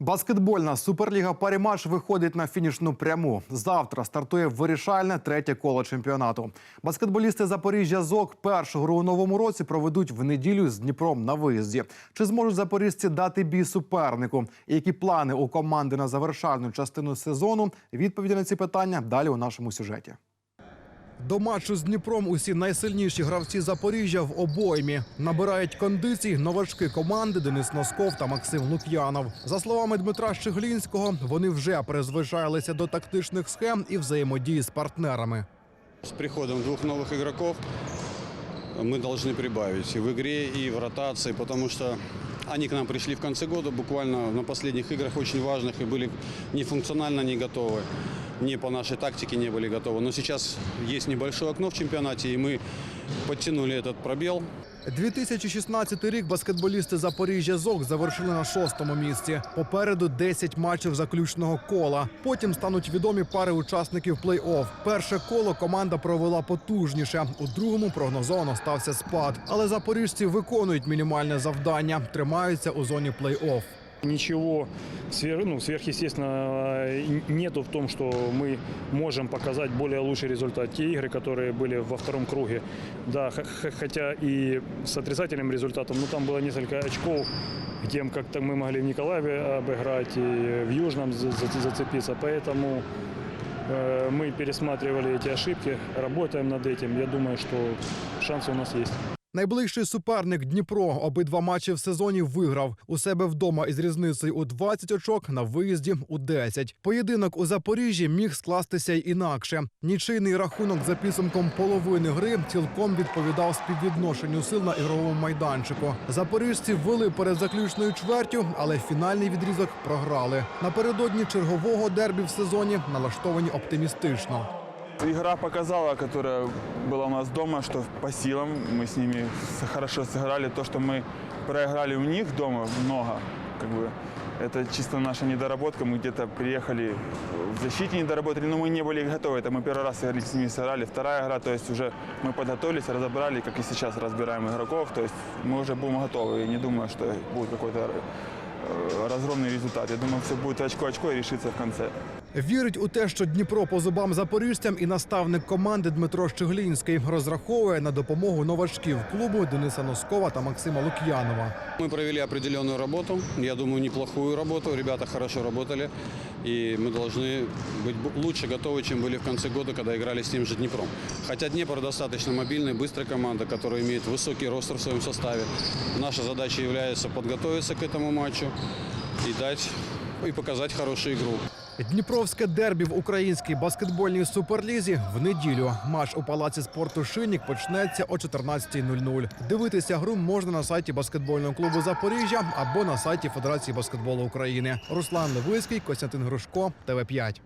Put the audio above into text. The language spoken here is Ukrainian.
Баскетбольна суперліга Парімаш виходить на фінішну пряму. Завтра стартує вирішальне третє коло чемпіонату. Баскетболісти Запоріжжя ЗОК першу гру у новому році проведуть в неділю з Дніпром на виїзді. Чи зможуть запоріжці дати бій супернику? І які плани у команди на завершальну частину сезону? Відповіді на ці питання далі у нашому сюжеті. До матчу з Дніпром усі найсильніші гравці Запоріжжя в обоймі набирають кондицій новачки команди Денис Носков та Максим Лук'янов. За словами Дмитра Щеглінського, вони вже призвичайлися до тактичних схем і взаємодії з партнерами. С приходом двух новых игроков мы должны прибавить и в игре, и в ротации, потому что они к нам пришли в конце года, буквально на последних играх очень важных, и были не функционально не готовы, не по нашей тактике не были готовы. Но сейчас есть небольшое окно в чемпионате, и мы подтянули этот пробел. 2016 рік баскетболісти Запоріжжя ЗОК завершили на шостому місці. Попереду 10 матчів заключного кола. Потім стануть відомі пари учасників плей-офф. Перше коло команда провела потужніше. У другому прогнозовано стався спад. Але запоріжці виконують мінімальне завдання, тримаються у зоні плей-офф. Ничего свер, ну, сверхъестественного э, нету в том, что мы можем показать более лучший результат. Те игры, которые были во втором круге, да, х- х- хотя и с отрицательным результатом, но там было несколько очков, где м- как-то мы могли в Николаеве обыграть и в Южном за- за- зацепиться. Поэтому э, мы пересматривали эти ошибки, работаем над этим. Я думаю, что шансы у нас есть. Найближчий суперник Дніпро обидва матчі в сезоні виграв у себе вдома із різницею у 20 очок на виїзді у 10. Поєдинок у Запоріжжі міг скластися й інакше. Нічийний рахунок за підсумком половини гри цілком відповідав співвідношенню сил на ігровому майданчику. Запоріжці ввели перед заключною чвертю, але фінальний відрізок програли. Напередодні чергового дербі в сезоні налаштовані оптимістично. Игра показала, которая была у нас дома, что по силам мы с ними с- хорошо сыграли. То, что мы проиграли у них дома много, как бы, это чисто наша недоработка. Мы где-то приехали в защите не доработали, но мы не были готовы. Это мы первый раз играли, с ними сыграли. Вторая игра, то есть уже мы подготовились, разобрали, как и сейчас разбираем игроков. То есть мы уже будем готовы. И не думаю, что будет какой-то э, разгромный результат. Я думаю, все будет очко-очко и решится в конце. Вірить у те, що Дніпро по зубам запоріжцям і наставник команди Дмитро Щеглінський розраховує на допомогу новачків клубу Дениса Носкова та Максима Лук'янова. Мы провели определенную работу, я думаю, неплохую работу. Ребята хорошо работали, и мы должны быть бу- лучше готовы, чем были в конце года, когда играли с тем же Днепром. Хотя Днепр достаточно мобильная, быстрая команда, которая имеет высокий ростер в своем составе. Наша задача является подготовиться к этому матчу и дать и показать хорошую игру. Дніпровське дербі в українській баскетбольній суперлізі в неділю. Матч у палаці спорту Шинік почнеться о 14.00. Дивитися гру можна на сайті баскетбольного клубу Запоріжжя або на сайті Федерації баскетболу України. Руслан Левицький, Костянтин Грушко, ТВ 5